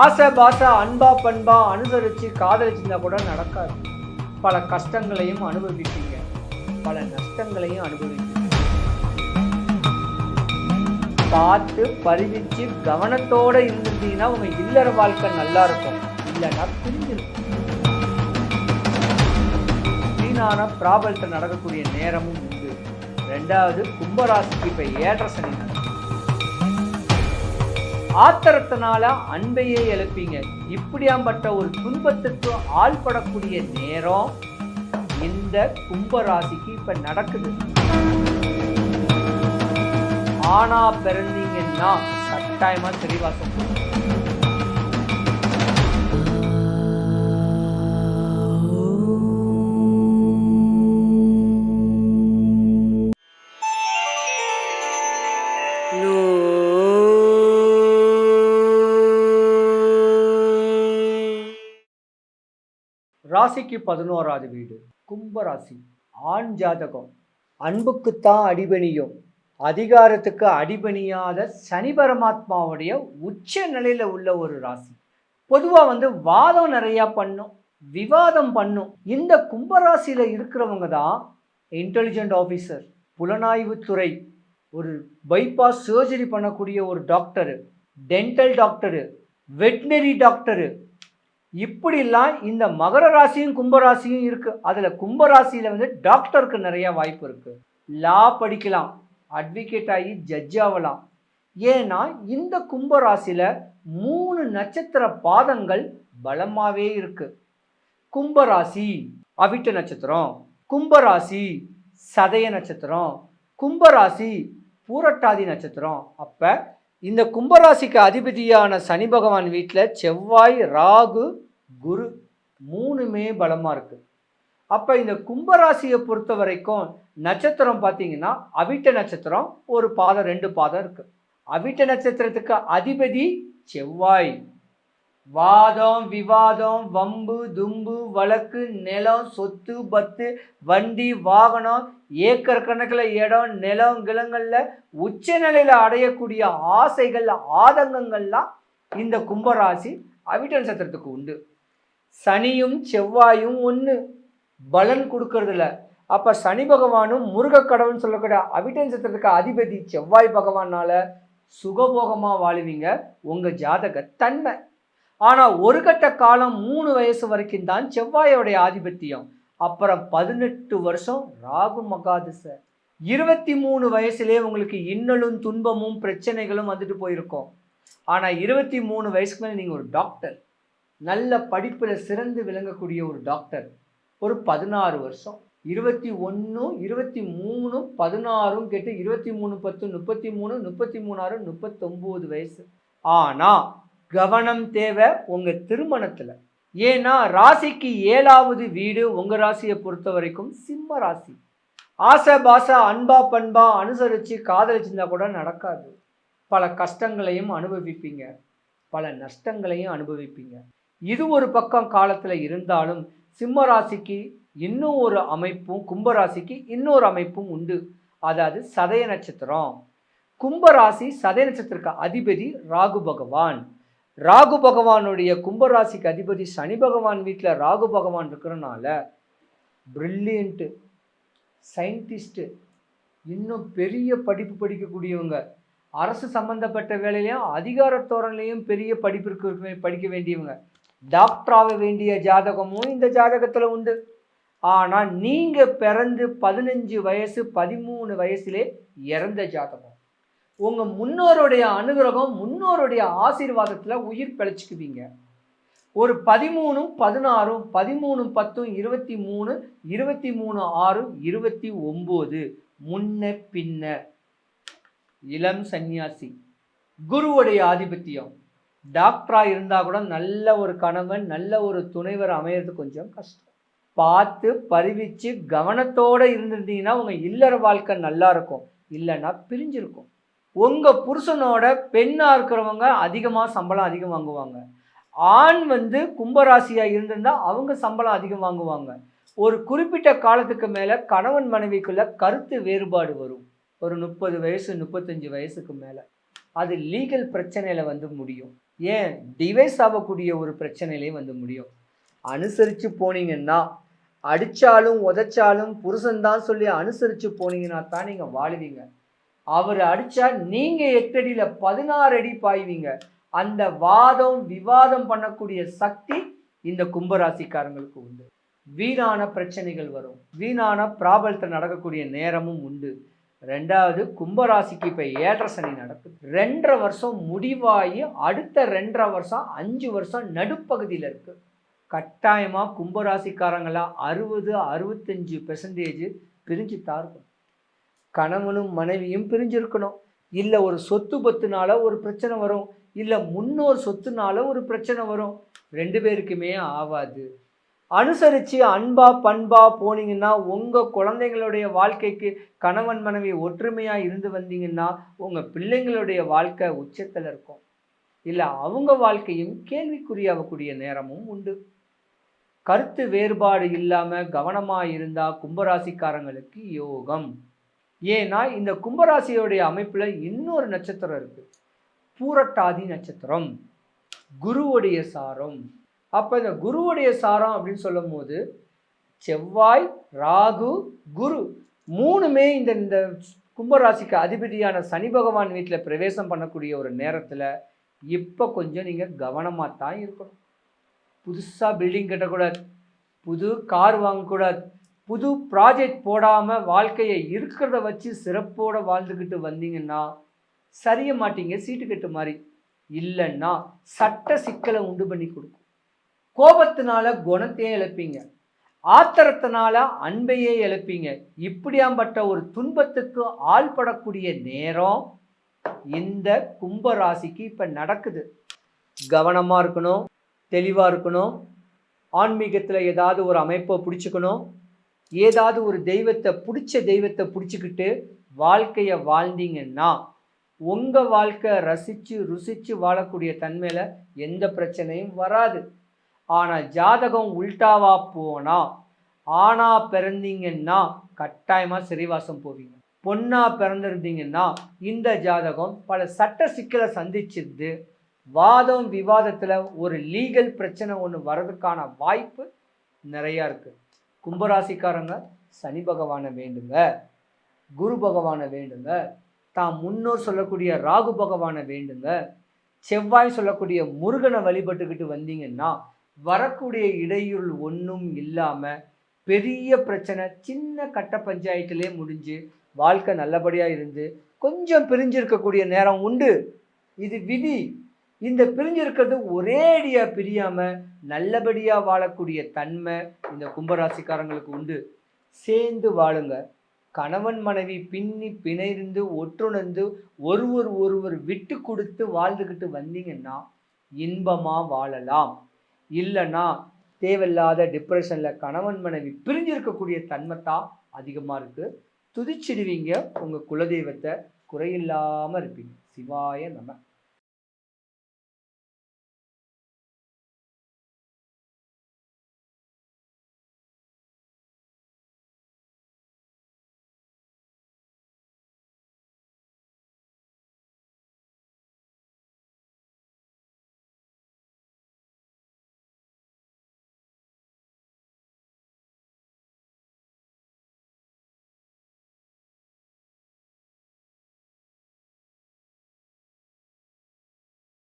ஆசை பாசை அன்பா பண்பா அனுசரித்து காதலிச்சிருந்தா கூட நடக்காது. பல கஷ்டங்களையும் அனுபவிப்பீங்க. பல நஷ்டங்களையும் அனுபவிப்பீங்க. பார்த்து பரிவிச்சு கவனத்தோட இருந்திருந்தீங்கன்னா உங்க இல்லற வாழ்க்கை நல்லா இருக்கும். இல்லைன்னா பிரிஞ்சிருக்கும் வீணான ப்ராபலத்தை நடக்கக்கூடிய நேரமும் உண்டு. ரெண்டாவது கும்பராசிக்கு இப்ப ஏற்ற சனி ஆத்திரத்தினால அன்பையே எழுப்பீங்க. இப்படியாம்பட்ட ஒரு துன்பத்துக்கு ஆள்படக்கூடிய நேரம் இந்த கும்பராசிக்கு இப்ப நடக்குது. ஆனா பிறந்தீங்கன்னா கட்டாயமா முடியும் ராசிக்கு பதினோராவது வீடு. கும்பராசி ஆண் ஜாதகம். அன்புக்குத்தான் அடிபணியும். அதிகாரத்துக்கு அடிபணியாத சனி பரமாத்மாவுடைய உச்ச நிலையில் உள்ள ஒரு ராசி. பொதுவாக வந்து வாதம் நிறையா பண்ணும் விவாதம் பண்ணும். இந்த கும்பராசியில் இருக்கிறவங்க தான் இன்டெலிஜென்ட் ஆஃபீஸர் புலனாய்வுத்துறை ஒரு பைபாஸ் சர்ஜரி பண்ணக்கூடிய ஒரு doctor dental doctor veterinary doctor இப்படிலாம் இந்த மகர ராசியும் கும்பராசியும் இருக்குது அதில் கும்பராசியில் வந்து டாக்டருக்கு நிறைய வாய்ப்பு இருக்குது லா படிக்கலாம். அட்வொகேட் ஆகி ஜட்ஜ் ஆகலாம். ஏன்னா இந்த கும்பராசியில் மூணு நட்சத்திர பாதங்கள் பலமாகவே இருக்குது கும்பராசி அவிட்ட நட்சத்திரம். கும்பராசி சதய நட்சத்திரம். கும்பராசி பூரட்டாதி நட்சத்திரம். அப்போ இந்த கும்பராசிக்கு அதிபதியான சனி பகவான் வீட்டில் செவ்வாய் ராகு குரு மூணுமே பலமாக இருக்குது அப்போ இந்த கும்பராசியை பொறுத்த வரைக்கும் நட்சத்திரம் பார்த்தீங்கன்னா அவிட்ட நட்சத்திரம் ஒரு பாதம் ரெண்டு பாதம் இருக்குது அவிட்ட நட்சத்திரத்துக்கு அதிபதி செவ்வாய். வாதம் விவாதம் வம்பு தும்பு வழக்கு நிலம் சொத்து பத்து வண்டி வாகனம் ஏக்கர் கணக்கில் இடம் நிலம் கிளங்களில் உச்சநிலையில் அடையக்கூடிய ஆசைகள் ஆதங்கங்கள்லாம் இந்த கும்பராசி அவிட்ட நட்சத்திரத்துக்கு உண்டு. சனியும் செவ்வாயும் ஒன்று பலன் கொடுக்கறதில்ல. அப்போ சனி பகவானும் முருக சொல்லக்கூடிய அவிட்டன் சத்திரத்துக்கு அதிபதி செவ்வாய் பகவானால் சுகபோகமாக வாழுவீங்க. உங்கள் ஜாதக தன்மை. ஆனால் ஒரு கட்ட காலம் மூணு வயசு வரைக்கும் தான் செவ்வாயோடைய ஆதிபத்தியம். அப்புறம் பதினெட்டு வருஷம் ராகு மகாதிசை. இருபத்தி மூணு வயசுலேயே உங்களுக்கு இன்னலும் துன்பமும் பிரச்சனைகளும் வந்துட்டு போயிருக்கோம். ஆனால் இருபத்தி மூணு வயசுக்கு மேலே நீங்கள் ஒரு டாக்டர். நல்ல படிப்பில் சிறந்து விளங்கக்கூடிய ஒரு டாக்டர். ஒரு பதினாறு வருஷம். இருபத்தி ஒன்று இருபத்தி மூணு பதினாறும் கேட்டு இருபத்தி மூணு பத்து முப்பத்தி மூணு முப்பத்தி மூணாறு முப்பத்தொம்போது வயசு. ஆனால் கவனம் தேவை உங்கள் திருமணத்தில். ஏன்னா ராசிக்கு ஏழாவது வீடு உங்கள் ராசியை பொறுத்த வரைக்கும் சிம்ம ராசி. ஆசை பாசா அன்பா பண்பா அனுசரித்து காதலிச்சிருந்தா கூட நடக்காது. பல கஷ்டங்களையும் அனுபவிப்பீங்க. பல நஷ்டங்களையும் அனுபவிப்பீங்க. இது ஒரு பக்கம் காலத்தில் இருந்தாலும் சிம்ம ராசிக்கு இன்னும் ஒரு அமைப்பும் கும்பராசிக்கு இன்னொரு அமைப்பும் உண்டு. அதாவது சதய நட்சத்திரம். கும்பராசி சதய நட்சத்திரக்கு அதிபதி ராகு பகவான். ராகு பகவானுடைய கும்பராசிக்கு அதிபதி சனி பகவான் வீட்டில் ராகு பகவான் இருக்கிறனால பிரில்லியண்ட்டு சயின்டிஸ்ட்டு இன்னும் பெரிய படிப்பு படிக்கக்கூடியவங்க. அரசு சம்பந்தப்பட்ட வேலையிலையும் அதிகார பெரிய படிப்பிற்கு படிக்க வேண்டியவங்க. டாக்டராக வேண்டிய ஜாதகமும் இந்த ஜாதகத்தில் உண்டு. ஆனால் நீங்கள் பிறந்து பதினஞ்சு வயசு பதிமூணு வயசுலே இறந்த ஜாதகம். உங்கள் முன்னோருடைய அனுகிரகம் முன்னோருடைய ஆசீர்வாதத்தில் உயிர் பிழைச்சிக்குவீங்க. ஒரு பதிமூணும் பதினாறும் பதிமூணும் பத்தும் இருபத்தி மூணு இருபத்தி மூணு ஆறு இருபத்தி ஒம்பது. முன்ன பின்ன. இளம் சந்நியாசி. குருவுடைய ஆதிபத்தியம். டாக்டராக இருந்தால் கூட நல்ல ஒரு கணவன் நல்ல ஒரு துணைவர் அமையிறது கொஞ்சம் கஷ்டம். பார்த்து பரிவிச்சு கவனத்தோடு இருந்திருந்தீங்கன்னா உங்கள் இல்லற வாழ்க்கை நல்லா இருக்கும். இல்லைன்னா பிரிஞ்சிருக்கும். உங்கள் புருஷனோட பெண்ணாக இருக்கிறவங்க அதிகமாக சம்பளம் அதிகம் வாங்குவாங்க. ஆண் வந்து கும்பராசியாக இருந்திருந்தால் அவங்க சம்பளம் அதிகம் வாங்குவாங்க. ஒரு குறிப்பிட்ட காலத்துக்கு மேலே கணவன் மனைவிக்குள்ள கருத்து வேறுபாடு வரும். ஒரு முப்பது வயசு முப்பத்தஞ்சு வயசுக்கு மேலே. அது லீகல் பிரச்சனையில் வந்து முடியும். ஏன் டிவைஸ் ஆகக்கூடிய ஒரு பிரச்சனையிலையும் வந்து முடியும். அனுசரித்து போனீங்கன்னா அடித்தாலும் உதைச்சாலும் புருஷன்தான் சொல்லி அனுசரித்து போனீங்கன்னா தான் நீங்கள் வாழுவீங்க. அவர் அடித்தா நீங்கள் எட்டடியில் பதினாறு அடி பாய்வீங்க. அந்த வாதம் விவாதம் பண்ணக்கூடிய சக்தி இந்த கும்பராசிக்காரங்களுக்கு உண்டு. வீணான பிரச்சனைகள் வரும். வீணான பிராபலத்தில் நடக்கக்கூடிய நேரமும் உண்டு. ரெண்டாவது கும்பராசிக்கு இப்போ ஏற்ற சனி நடக்குது. ரெண்டரை வருஷம் முடிவாகி அடுத்த ரெண்டரை வருஷம் அஞ்சு வருஷம் நடுப்பகுதியில் இருக்குது கட்டாயமாக கும்பராசிக்காரங்களாக அறுபது அறுபத்தஞ்சு பெர்சன்டேஜ் பிரிஞ்சு தான் இருக்கும் கணவனும் மனைவியும் பிரிஞ்சிருக்கணும். இல்லை ஒரு சொத்து பத்துனால ஒரு பிரச்சனை வரும். இல்லை முன்னோர் சொத்துனால ஒரு பிரச்சனை வரும். ரெண்டு பேருக்குமே ஆகாது. அனுசரித்து அன்பா பண்பா போனீங்கன்னா உங்கள் குழந்தைங்களுடைய வாழ்க்கைக்கு கணவன் மனைவி ஒற்றுமையாக இருந்து வந்தீங்கன்னா உங்கள் பிள்ளைங்களுடைய வாழ்க்கை உச்சத்தில் இருக்கும். இல்லை அவங்க வாழ்க்கையும் கேள்விக்குறியாகக்கூடிய நேரமும் உண்டு. கருத்து வேறுபாடு இல்லாமல் கவனமாக இருந்தால் கும்பராசிக்காரங்களுக்கு யோகம். ஏன்னா இந்த கும்பராசியோடைய அமைப்பில் இன்னொரு நட்சத்திரம் இருக்குது பூரட்டாதி நட்சத்திரம். குருவுடைய சாரம். அப்போ இந்த குருவுடைய சாரம் அப்படின்னு சொல்லும் போது செவ்வாய் ராகு குரு மூணுமே இந்த இந்த கும்பராசிக்கு அதிபதியான சனி பகவான் வீட்டில் பிரவேசம் பண்ணக்கூடிய ஒரு நேரத்தில் இப்போ கொஞ்சம் நீங்கள் கவனமாக தான் இருக்கணும். புதுசாக பில்டிங் கட்டக்கூடாது. புது கார் வாங்கக்கூடாது. புது ப்ராஜெக்ட் போடாமல் வாழ்க்கையை இருக்கிறத வச்சு சிறப்போடு வாழ்ந்துக்கிட்டு வந்தீங்கன்னா சரிய மாட்டீங்க சீட்டு கட்டு மாதிரி இல்லைன்னா சட்ட சிக்கலை உண்டு பண்ணி கொடுக்கும். கோபத்தினால குணத்தையே இழப்பீங்க. ஆத்திரத்தினால அன்பையே இழப்பீங்க. இப்படியாம்பட்ட ஒரு துன்பத்துக்கு ஆள்படக்கூடிய நேரம் இந்த கும்ப ராசிக்கு இப்போ நடக்குது. கவனமாக இருக்கணும் தெளிவாக இருக்கணும் ஆன்மீகத்தில் ஏதாவது ஒரு அமைப்பை பிடிச்சிக்கணும் ஏதாவது ஒரு தெய்வத்தை பிடிச்ச தெய்வத்தை பிடிச்சிக்கிட்டு வாழ்க்கையை வாழ்ந்தீங்கன்னா உங்கள் வாழ்க்கை ரசித்து ருசித்து வாழக்கூடிய தன்மையில் எந்த பிரச்சனையும் வராது. ஆனால் ஜாதகம் உல்டாவா போனால் ஆணா பிறந்தீங்கன்னா கட்டாயமாக சிறைவாசம் போவீங்க. பொண்ணா பிறந்திருந்தீங்கன்னா இந்த ஜாதகம் பல சட்ட சிக்கலை சந்திச்சிருந்து வாதம் விவாதத்தில் ஒரு லீகல் பிரச்சனை ஒன்று வர்றதுக்கான வாய்ப்பு நிறையா இருக்குது கும்பராசிக்காரங்க சனி பகவானை வேண்டுங்க. குரு பகவானை வேண்டுங்க. தான் முன்னோர் சொல்லக்கூடிய ராகு பகவானை வேண்டுங்க. செவ்வாய் சொல்லக்கூடிய முருகனை வழிபட்டுக்கிட்டு வந்தீங்கன்னா வரக்கூடிய இடையூறு ஒன்றும் இல்லாமல் பெரிய பிரச்சனை சின்ன கட்ட பஞ்சாயத்துலேயே முடிஞ்சு வாழ்க்கை நல்லபடியாக இருந்து கொஞ்சம் பிரிஞ்சிருக்கக்கூடிய நேரம் உண்டு. இது விதி. இந்த பிரிஞ்சிருக்கிறது ஒரேடியாக பிரியாமல் நல்லபடியாக வாழக்கூடிய தன்மை இந்த கும்பராசிக்காரங்களுக்கு உண்டு. சேர்ந்து வாழுங்க. கணவன் மனைவி பின்னி பிணைந்து ஒற்றுணர்ந்து ஒருவர் ஒருவர் விட்டு கொடுத்து வாழ்ந்துக்கிட்டு வந்தீங்கன்னா இன்பமாக வாழலாம். இல்லைன்னா தேவையில்லாத டிப்ரெஷனில் கணவன் மனைவி பிரிஞ்சிருக்கக்கூடிய தன்மை தான் அதிகமாக இருக்குது துதிச்சிடுவீங்க. உங்கள் குலதெய்வத்தை குறையில்லாமல் இருப்பீங்க. சிவாய நம்ம